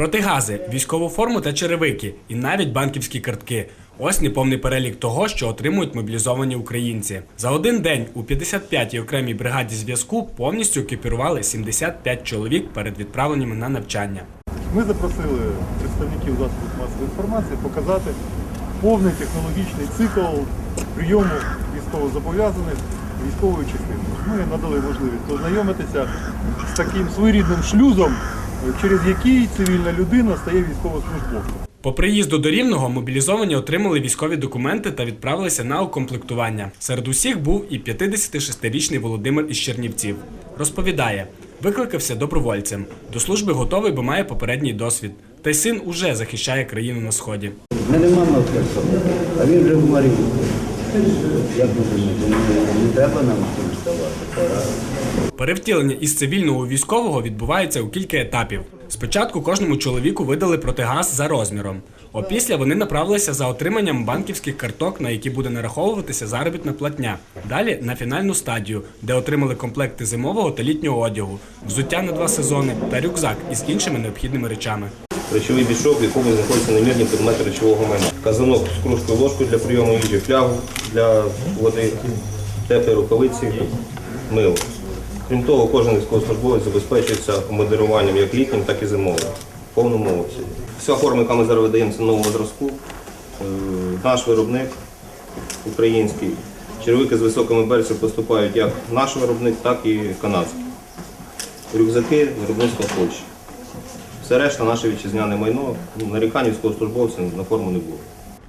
Протигази, військову форму та черевики, і навіть банківські картки. Ось неповний перелік того, що отримують мобілізовані українці. За один день у 55-й окремій бригаді зв'язку повністю екіпірували 75 чоловік перед відправленням на навчання. Ми запросили представників засобів масової інформації показати повний технологічний цикл прийому військовозобов'язаних військової частини. Ми надали можливість ознайомитися з таким своєрідним шлюзом, через який цивільна людина стає військовослужбовцем. По приїзду до Рівного мобілізовані отримали військові документи та відправилися на укомплектування. Серед усіх був і 56-річний Володимир із Чернівців. Розповідає, викликався добровольцем. До служби готовий, бо має попередній досвід. Та й син уже захищає країну на сході. В мене мама в Херсоні, а він вже в Маріуполі. Ви думаєте, не, треба нам цим? Перевтілення із цивільного у військового відбувається у кілька етапів. Спочатку кожному чоловіку видали протигаз за розміром. Опісля вони направилися за отриманням банківських карток, на які буде нараховуватися заробітна платня. Далі на фінальну стадію, де отримали комплекти зимового та літнього одягу, взуття на два сезони та рюкзак із іншими необхідними речами. Речовий мішок, в якому знаходяться немірні предмети речового майна. Казанок з кружкою ложкою для прийому їжі, флягу для води, теплі рукавиці, мило. Крім того, кожен військовослужбовець забезпечується модеруванням як літнім, так і зимовим, в повному обсязі. Вся форма, яка ми зараз видаємо, це нового зразку. Е, Наш виробник український. Черевики з високими берцями поступають як наш виробник, так і канадський. Рюкзаки виробництва Польщі. Все решта наше вітчизняне майно, нарікань військовослужбовців на форму не було.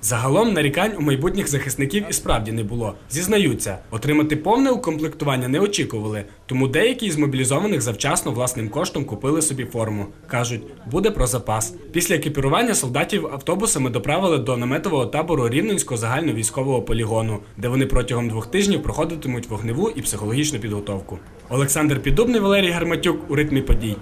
Загалом нарікань у майбутніх захисників і справді не було. Зізнаються, отримати повне укомплектування не очікували, тому деякі з мобілізованих завчасно власним коштом купили собі форму. кажуть, буде про запас. Після екіпірування солдатів автобусами доправили до наметового табору Рівненського загальновійськового полігону, де вони протягом двох тижнів проходитимуть вогневу і психологічну підготовку. Олександр Піддубний, Валерій Гарматюк у ритмі подій.